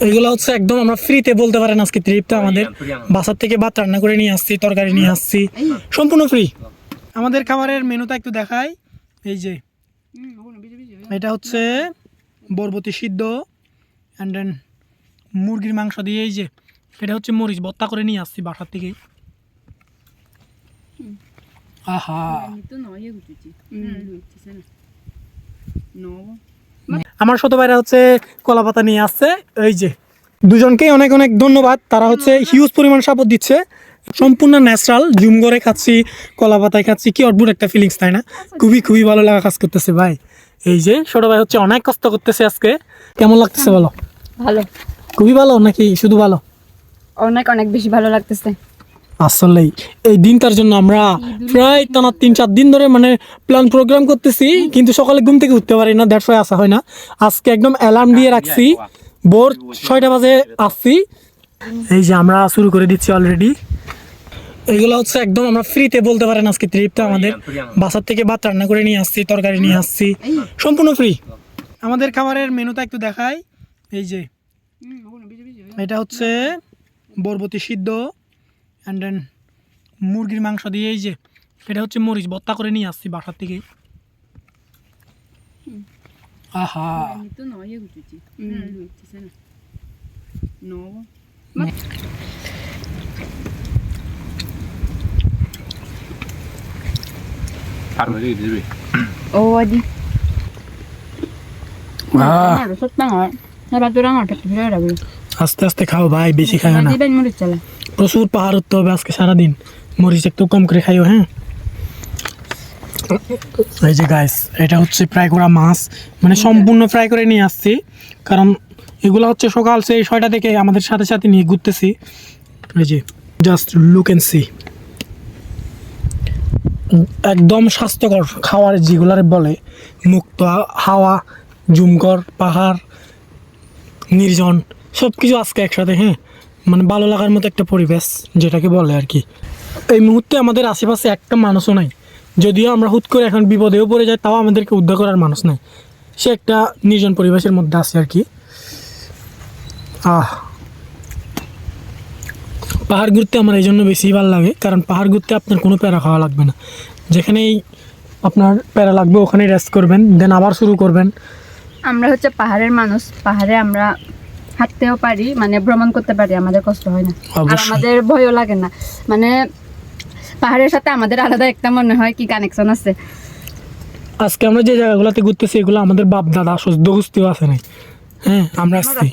এগুলো হচ্ছে একদম আমরা ফ্রিতে বলতে পারেন আজকে ট্রিপটা আমাদের বাসার থেকে ভাত রান্না করে নিয়ে আসছি তরকারি নিয়ে আসছি সম্পূর্ণ ফ্রি আমাদের খাবারের মেনুটা একটু দেখাই এই যে এটা হচ্ছে বরবতি সিদ্ধ অ্যান্ড দেন মুরগির মাংস দিয়ে এই যে এটা হচ্ছে মরিচ ভর্তা করে নিয়ে আসছি বাসার থেকে আহা আমার ছোট ভাইরা হচ্ছে কলা পাতা নিয়ে আসছে। এই যে দুজনকেই অনেক অনেক ধন্যবাদ। তারা হচ্ছে হিউজ পরিমাণ সাপোর্ট দিচ্ছে। সম্পূর্ণ ন্যাচারাল জুম করে খাচ্ছি কলা পাতায় খাচ্ছি। কি অদ্ভুত একটা ফিলিংস তাই না? খুবই খুবই ভালো লাগা কাজ করতেছে ভাই। এই যে ছোট ভাই হচ্ছে অনেক কষ্ট করতেছে আজকে। কেমন লাগতেছে বলো? ভালো। খুবই ভালো নাকি শুধু ভালো? অনেক অনেক বেশি ভালো লাগতেছে। আসলেই। এই দিনটার জন্য আমরা প্রায় টানা তিন, চার দিন ধরে মানে প্ল্যান প্রোগ্রাম করতেছি, কিন্তু সকালে ঘুম থেকে উঠতে পারি না দেড়শো আসা হয় না। আজকে একদম অ্যালার্ম দিয়ে রাখছি, ভোর ছয়টা বাজে আসছি। এই যে আমরা শুরু করে দিচ্ছি অলরেডি এগুলো হচ্ছে একদম আমরা ফ্রিতে বলতে পারেন আজকে ট্রিপটা আমাদের। বাসার থেকে ভাত রান্না করে নিয়ে আসছি, তরকারি নিয়ে আসছি, সম্পূর্ণ ফ্রি আমাদের খাবারের মেনুটা একটু দেখাই। এই যে, এটা হচ্ছে বরবতি সিদ্ধ। অ্যান্ড দেন মুরগির মাংস দিয়ে এই যে এটা হচ্ছে মরিচ ভর্তা করে নিয়ে আসছি বাসার থেকে আহা। Parma di di. ও আদি। হয় এবার তোরা আমার একটা ফিরে রাখবি। আস্তে আস্তে খাও ভাই বেশি খাও না। প্রচুর পাহাড় উঠতে হবে আজকে সারাদিন। মরিচ একটু কম করে খাইও হ্যাঁ? এই যে গাইস এটা হচ্ছে ফ্রাই করা মাছ। মানে সম্পূর্ণ ফ্রাই করে নিয়ে আসছি। কারণ এগুলো হচ্ছে সকাল সেই ছয়টা থেকে আমাদের সাথে সাথে নিয়ে ঘুরতেছি। এই যে জাস্ট লুক এন্ড সি একদম স্বাস্থ্যকর খাওয়ার যেগুলার বলে মুক্ত হাওয়া জুমকর পাহাড় নির্জন। সব কিছু আজকে একসাথে হ্যাঁ? মানে ভালো লাগার মতো একটা পরিবেশ, যেটাকে বলে আর কি। এই মুহূর্তে আমাদের আশেপাশে একটা মানুষও নাই। যদিও আমরা হুট করে এখন বিপদেও পড়ে যাই, তাও আমাদেরকে উদ্ধার করার মানুষ নাই। সে একটা নির্জন পরিবেশের মধ্যে আছে আর কি। আহ। পাহাড় ঘুরতে আমার এই জন্য বেশি ভালো লাগে, কারণ পাহাড় ঘুরতে আপনার কোনো প্যারা খাওয়া লাগবে না। যেখানেই আপনার প্যারা লাগবে, ওখানেই রেস্ট করবেন দেন আবার শুরু করবেন। আমরা হচ্ছে পাহাড়ের মানুষ, পাহাড়ে আমরা হাঁটতেও পারি মানে ভ্রমণ করতে পারি আমাদের কষ্ট হয় না। আর আমাদের ভয়ও লাগে না। মানে পাহাড়ের সাথে আমাদের আলাদা একটা মনে হয় কি কানেকশন আছে। আজকে আমরা যে জায়গাগুলোতে ঘুরতেছি এগুলো আমাদের বাপ দাদা সদ্য আছে নাই। হ্যাঁ আমরা আসছি।